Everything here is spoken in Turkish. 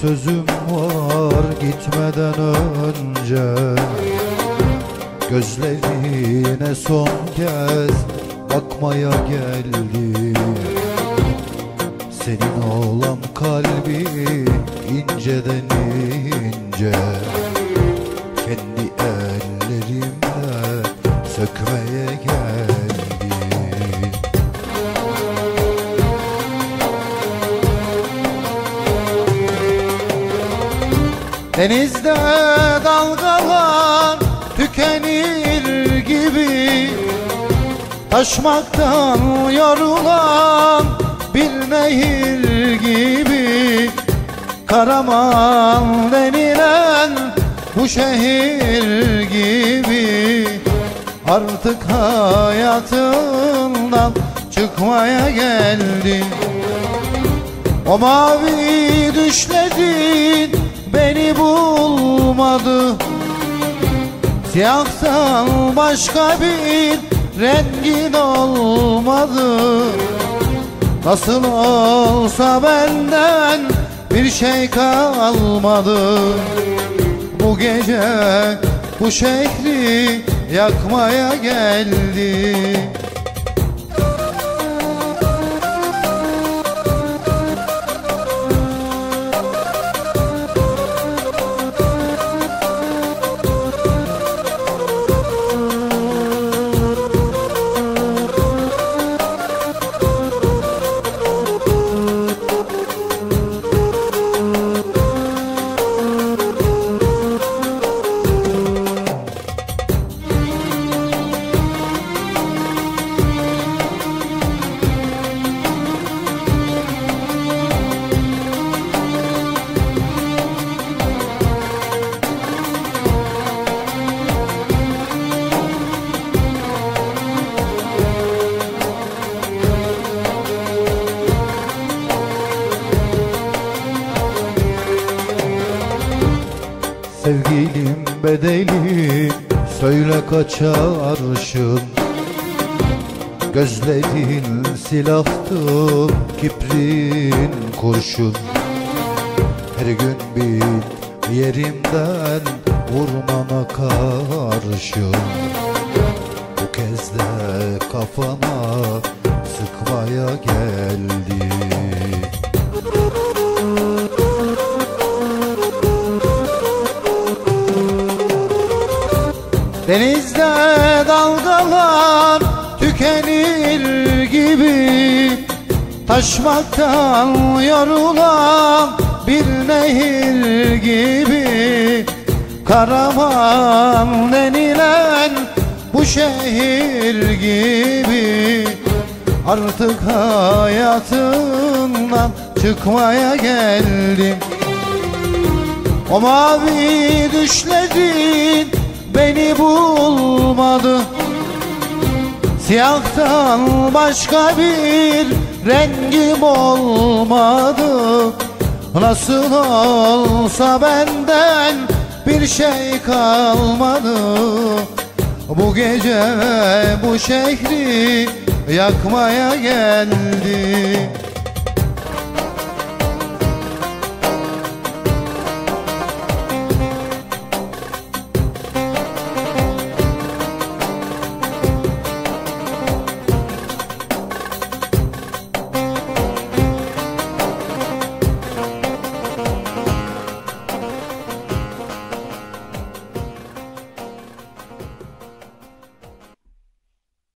sözüm var gitmeden önce. Gözlerine son kez bakmaya geldim. Senin olan kalbi inceden ince Denizde dalgalar tükenir gibi. Taşmaktan yorulan bir nehir gibi. Karaman denilen bu şehir gibi. Artık hayatından çıkmaya geldim. O mavi düşledin beni bulmadı. Siyahtan başka bir rengin olmadı. Nasıl olsa benden bir şey kalmadı. Bu gece bu şehri yakmaya geldi Sevgilim bedeli söyle kaçarışın Gözlerin silahtı kibrin kurşun. Her gün bir yerimden vurmana karşın Bu kez de kafana sıkmaya geldi Denizde dalgalar tükenir gibi Taşmaktan yorulan bir nehir gibi. Karaman denilen bu şehir gibi. Artık hayatından çıkmaya geldim. O mavi düşledin beni bulmadı. Siyahtan başka bir rengim olmadı. Nasıl olsa benden bir şey kalmadı. Bu gece bu şehri yakmaya geldi